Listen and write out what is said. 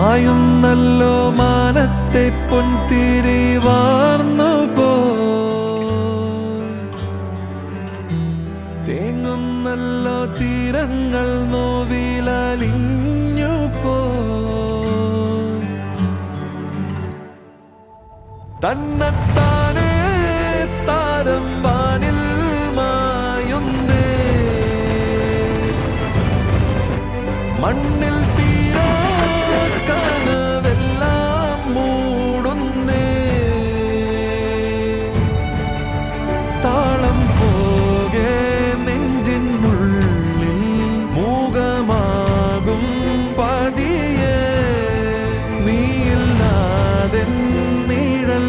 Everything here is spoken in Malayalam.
മായുന്നല്ലോ മാനത്തെ പൊൻതിരി വാർന്നു പോ തീരങ്ങൾ നോവിലലിഞ്ഞു പോ താരം വാനിൽ മായുന്നേ. മണ്ണിൽ തീരാ നിഴൽ